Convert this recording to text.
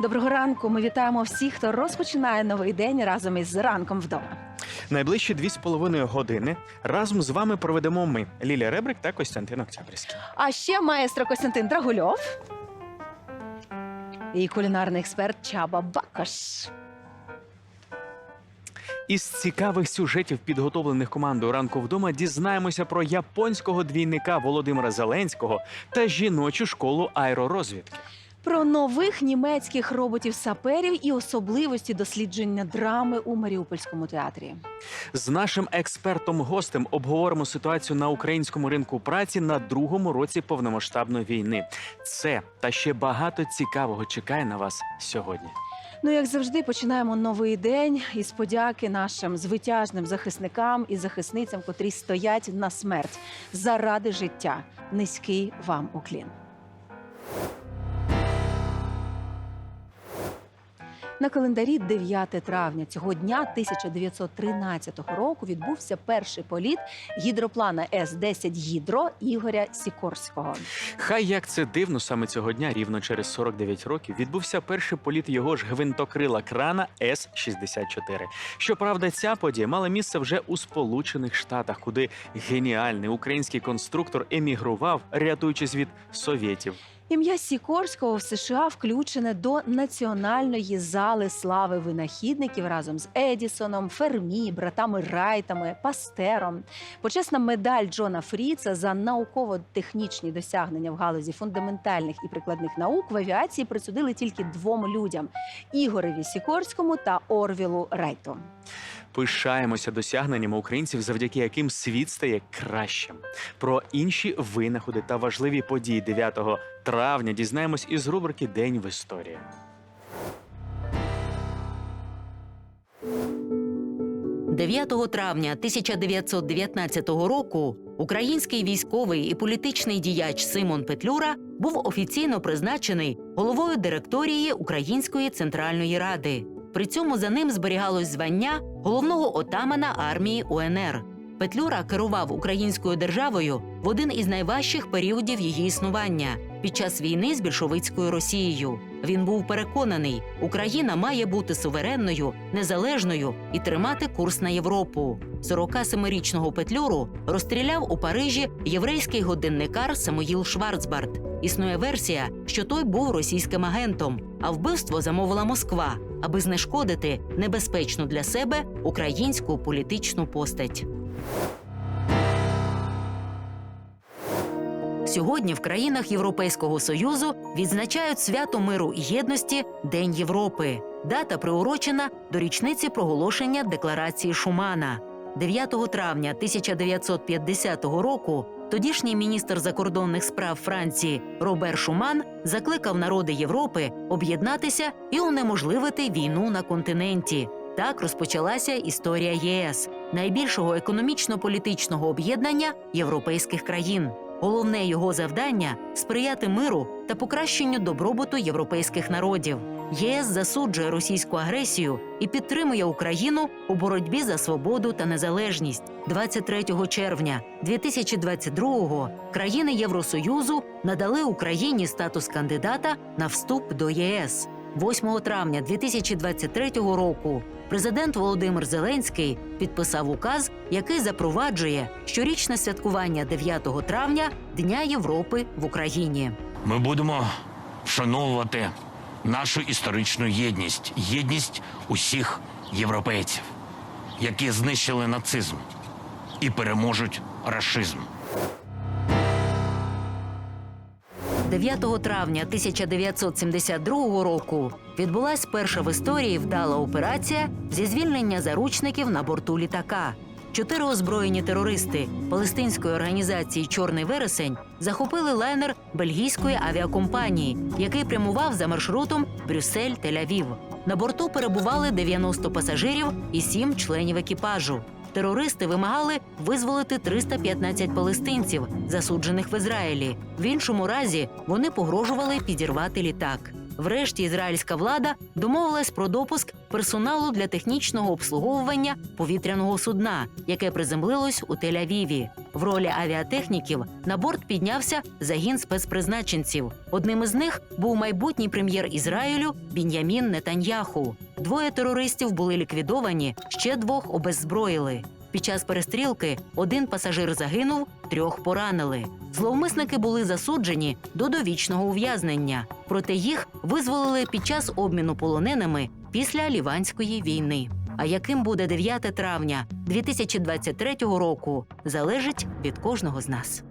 Доброго ранку. Ми вітаємо всіх, хто розпочинає новий день разом із ранком вдома. Найближчі дві з половиною години разом з вами проведемо ми Лілія Ребрик та Костянтин Октябрьський. А ще маестро Костянтин Драгульов і кулінарний експерт Чаба Бакаш. Із цікавих сюжетів, підготовлених командою ранку вдома, дізнаємося про японського двійника Володимира Зеленського та жіночу школу аеророзвідки. Про нових німецьких роботів-саперів і особливості дослідження драми у Маріупольському театрі. З нашим експертом-гостем обговоримо ситуацію на українському ринку праці на другому році повномасштабної війни. Це та ще багато цікавого чекає на вас сьогодні. Ну, як завжди, починаємо новий день із подяки нашим звитяжним захисникам і захисницям, котрі стоять на смерть заради життя. Низький вам уклін. На календарі 9 травня цього дня 1913 року відбувся перший політ гідроплана С-10 Гідро Ігоря Сікорського. Хай як це дивно, саме цього дня, рівно через 49 років, відбувся перший політ його ж гвинтокрила крана С-64. Щоправда, ця подія мала місце вже у Сполучених Штатах, куди геніальний український конструктор емігрував, рятуючись від совєтів. Ім'я Сікорського в США включене до національної зали слави винахідників разом з Едісоном, Фермі, братами Райтами, Пастером. Почесна медаль Джона Фріца за науково-технічні досягнення в галузі фундаментальних і прикладних наук в авіації присудили тільки двом людям: Ігореві Сікорському та Орвілу Райту. Пишаємося досягненнями українців, завдяки яким світ стає кращим. Про інші винаходи та важливі події 9 травня дізнаємось із рубрики День в історії. 9 травня 1919 року український військовий і політичний діяч Симон Петлюра був офіційно призначений головою директорії Української центральної ради. При цьому за ним зберігалось звання головного отамана армії УНР. Петлюра керував українською державою в один із найважчих періодів її існування під час війни з більшовицькою Росією. Він був переконаний, Україна має бути суверенною, незалежною і тримати курс на Європу. 47-річного Петлюру розстріляв у Парижі єврейський годинникар Самуїл Шварцбарт. Існує версія, що той був російським агентом, а вбивство замовила Москва, аби знешкодити небезпечну для себе українську політичну постать. Сьогодні в країнах Європейського союзу відзначають свято миру і єдності День Європи. Дата приурочена до річниці проголошення декларації Шумана. 9 травня 1950 року тодішній міністр закордонних справ Франції Робер Шуман закликав народи Європи об'єднатися і унеможливити війну на континенті. Так розпочалася історія ЄС, найбільшого економічно-політичного об'єднання європейських країн. Головне його завдання сприяти миру та покращенню добробуту європейських народів. ЄС засуджує російську агресію і підтримує Україну у боротьбі за свободу та незалежність. 23 червня 2022-го країни Євросоюзу надали Україні статус кандидата на вступ до єС. 8 травня 2023 року президент Володимир Зеленський підписав указ, який запроваджує щорічне святкування 9 травня Дня Європи в Україні. Ми будемо вшановувати нашу історичну єдність, єдність усіх європейців, які знищили нацизм і переможуть рашизм. 9 травня 1972 року відбулась перша в історії вдала операція зі звільнення заручників на борту літака. Чотири озброєні терористи палестинської організації Чорний вересень захопили лайнер бельгійської авіакомпанії, який прямував за маршрутом Брюссель-Тель-Авів. На борту перебували 90 пасажирів і 7 членів екіпажу. Терористи вимагали визволити 315 палестинців, засуджених в Ізраїлі. В іншому разі вони погрожували підірвати літак. Врешті ізраїльська влада домовилась про допуск персоналу для технічного обслуговування повітряного судна, яке приземлилось у Тель-Авіві. В ролі авіатехніків на борт піднявся загін спецпризначенців. Одним із них був майбутній прем'єр Ізраїлю Бін'ямін Нетаньяху. Двоє терористів були ліквідовані, ще двох обеззброїли. Під час перестрілки один пасажир загинув, трьох поранили. Зловмисники були засуджені до довічного ув'язнення, проте їх визволили під час обміну полоненими після Ліванської війни. А яким буде 9 травня 2023 року, залежить від кожного з нас.